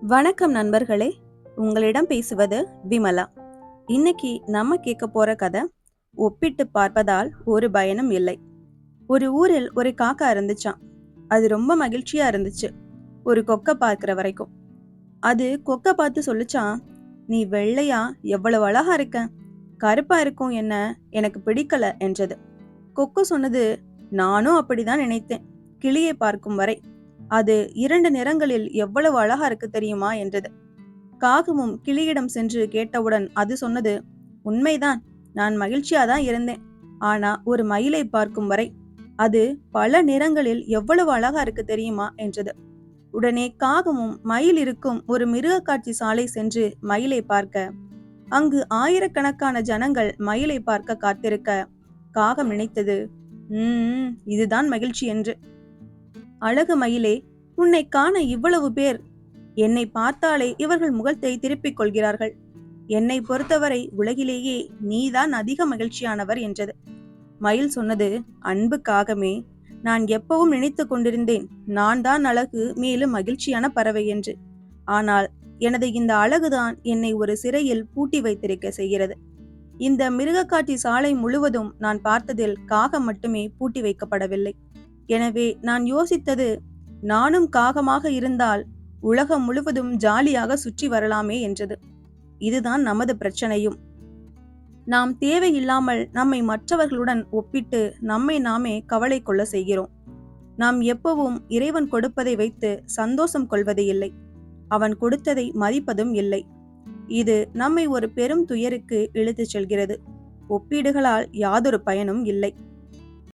வணக்கம் நண்பர்களே. உங்களிடம் பேசுவது விமலா. இன்னைக்கு நம்ம கேட்க போற கதை ஒப்பிட்டு பார்ப்பதால் ஒரு பயனும் இல்லை. ஒரு ஊரில் ஒரு காக்கா இருந்துச்சான் அது ரொம்ப மகிழ்ச்சியா இருந்துச்சு. ஒரு கொக்கை பார்க்கிற வரைக்கும். அது கொக்கை பார்த்து சொல்லிச்சான் நீ வெள்ளையா? எவ்வளவு அழகா இருக்க. கருப்பா இருக்கும் என்ன? எனக்கு பிடிக்கல என்றது. கொக்கு சொன்னது நானும் அப்படிதான் நினைத்தேன். கிளியை பார்க்கும் வரை. அது இரண்டு நிறங்களில் எவ்வளவு அழகா இருக்கு தெரியுமா என்றது. காகமும் கிளியிடம் சென்று கேட்டவுடன் அது சொன்னது உண்மைதான் நான் மகிழ்ச்சியா தான் இருந்தேன். ஆனா ஒரு மயிலை பார்க்கும் வரை அது பல நிறங்களில் எவ்வளவு அழகா இருக்கு தெரியுமா? என்றது. உடனே காகமும் மயில் இருக்கும் ஒரு மிருக காட்சி சாலை சென்று மயிலை பார்க்க அங்கு ஆயிரக்கணக்கான ஜனங்கள் மயிலை பார்க்க காத்திருக்க காகம் நினைத்தது. உம் இதுதான் மகிழ்ச்சி என்று அழகு மயிலே உன்னை காண இவ்வளவு பேர். என்னை பார்த்தாலே இவர்கள் முகத்தை திருப்பிக் கொள்கிறார்கள். என்னை பொறுத்தவரை உலகிலேயே நீதான் அதிக மகிழ்ச்சியானவர் என்றது. மயில் சொன்னது அன்பு காகமே நான் எப்பவும் நினைத்து கொண்டிருந்தேன் நான் தான் அழகு மேலும் மகிழ்ச்சியான பறவை என்று. ஆனால் எனது இந்த அழகுதான் என்னை ஒரு சிறையில் பூட்டி வைத்திருக்க செய்கிறது. இந்த மிருகக்காட்சி சாலை முழுவதும் நான் பார்த்ததில் காகம் மட்டுமே பூட்டி வைக்கப்படவில்லை. எனவே நான் யோசித்தது நானும் காகமாக இருந்தால் உலகம் முழுவதும் ஜாலியாக சுற்றி வரலாமே என்றது. இதுதான் நமது பிரச்சனையும். நாம் தேவையில்லாமல் நம்மை மற்றவர்களுடன் ஒப்பிட்டு நம்மை நாமே கவலை கொள்ள செய்கிறோம். நாம் எப்பவும் இறைவன் கொடுப்பதை வைத்து சந்தோஷம் கொள்வது இல்லை. அவன் கொடுத்ததை மதிப்பதும் இல்லை. இது நம்மை ஒரு பெரும் துயருக்கு இழுத்துச் செல்கிறது. ஒப்பீடுகளால் யாதொரு பயனும் இல்லை.